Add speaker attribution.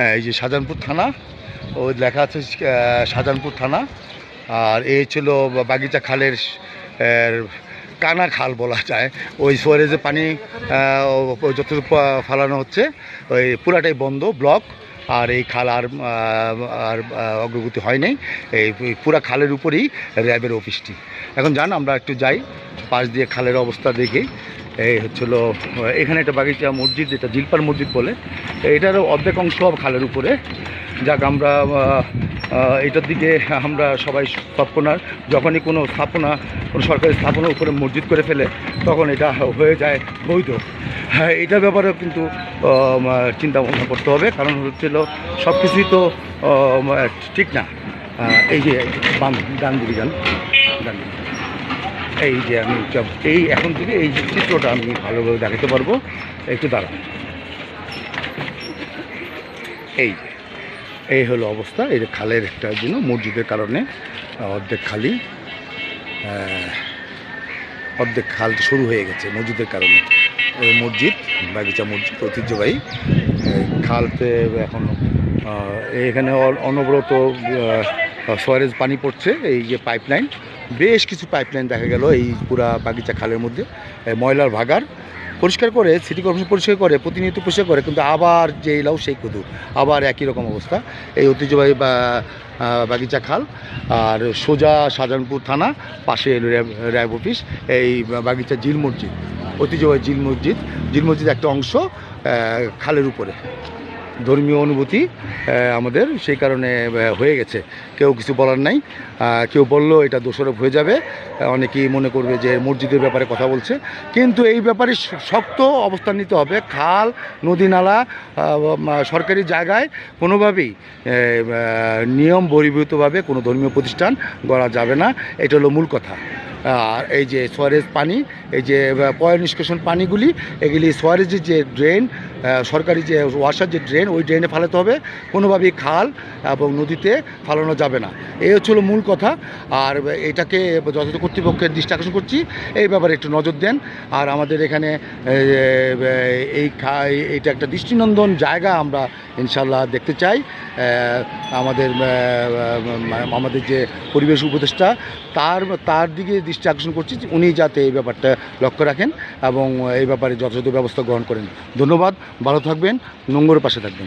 Speaker 1: হ্যাঁ, এই যে শাহজাহানপুর থানা ও লেখা আছে শাহজাহানপুর থানা আর এই ছিল বাগিচা খালের কানা খাল বলা যায়। ওই সোয়ারেজে পানি যতটুকু ফালানো হচ্ছে ওই পুরাটাই বন্ধ ব্লক আর এই খাল আর আর অগ্রগতি হয় নাই। এই এই পুরা খালের উপরেই র্যাবের অফিসটি। এখন যান আমরা একটু যাই পাশ দিয়ে খালের অবস্থা দেখি। এই হচ্ছিল এখানে একটা বাগিচা মসজিদ যেটা জিলপার মসজিদ বলে। এটারও অর্ধেক অংশ খালের উপরে। যাক, আমরা এটার দিকে আমরা সবাই তৎপনার যখনই কোনো স্থাপনা, কোনো সরকারি স্থাপনার উপরে মসজিদ করে ফেলে, তখন এটা হয়ে যায় বৈধ। হ্যাঁ এটার ব্যাপারেও কিন্তু চিন্তা ভাবনা করতে হবে। কারণ হচ্ছিল সব কিছুই তো ঠিক না। এই যে, বাম, ডান দিকে যান। ডান দিকে। এই যে আমি এই এখন থেকে এই চিত্রটা আমি ভালোভাবে দেখাতে পারব। একটু দাঁড়ান। এই এই হলো অবস্থা। এই যে খালের একটা জন্য মসজিদের কারণে অর্ধেক খালি। অর্ধেক খাল শুরু হয়ে গেছে মসজিদের কারণে। মসজিদ, বাগিচা মসজিদ, ঐতিহ্যবাহী। খালতে এখন এখানে অনবরত সোয়ারেজ পানি পড়ছে, এই যে পাইপলাইন। বেশ কিছু পাইপলাইন দেখা গেল এই পুরা বাগিচা খালের মধ্যে ময়লার ভাগার পরিষ্কার করে সিটি কর্পোরেশন পরিষ্কার করে, প্রতিনিয়ত পরিষ্কার করে, কিন্তু আবার যে লাউ, সেই কুদু আবার একই রকম অবস্থা। এই ঐতিহ্যবাহী বাগিচা খাল আর সোজা শাহজাহানপুর থানা, পাশে র্যাব অফিস, এই বাগিচা জিল মসজিদ। ঐতিহ্যবাহী জিল মসজিদ। জিল মসজিদ একটা অংশ খালের উপরে। ধর্মীয় অনুভূতি আমাদের সেই কারণে হয়ে গেছে। কেউ কিছু বলার নাই। কেউ বললেও এটা দোষারোপ হয়ে যাবে। অনেকেই মনে করবে যে মসজিদের ব্যাপারে কথা বলছে। কিন্তু এই ব্যাপারে শক্ত অবস্থান নিতে হবে। খাল, নদী নালা সরকারি জায়গায় কোনোভাবেই নিয়ম বহির্ভূতভাবে কোনো ধর্মীয় প্রতিষ্ঠান গড়া যাবে না। এটা হলো মূল কথা। আর এই যে সোয়ারেজ পানি, এই যে পয় নিষ্কাশন পানিগুলি, এগুলি সোয়ারেজের যে ড্রেন সরকারি যে ওয়াসার যে ড্রেন ওই ড্রেনে ফালাতে হবে। কোনোভাবেই খাল এবং নদীতে ফালানো যাবে না। এই হচ্ছিল মূল কথা। আর এটাকে যথাযথ কর্তৃপক্ষের দৃষ্টি আকর্ষণ করছি। এই ব্যাপারে একটু নজর দেন। আর আমাদের এখানে এই এইটা একটা দৃষ্টিনন্দন জায়গা আমরা ইনশাল্লাহ দেখতে চাই। আমাদের আমাদের যে পরিবেশ উপদেষ্টা, তার তার দিকে দৃষ্টি আকর্ষণ করছি উনি যাতে এই ব্যাপারটা লক্ষ্য রাখেন এবং এই ব্যাপারে যথাযথ ব্যবস্থা গ্রহণ করেন। ধন্যবাদ, ভালো থাকবেন নোংরের পাশে থাকবেন।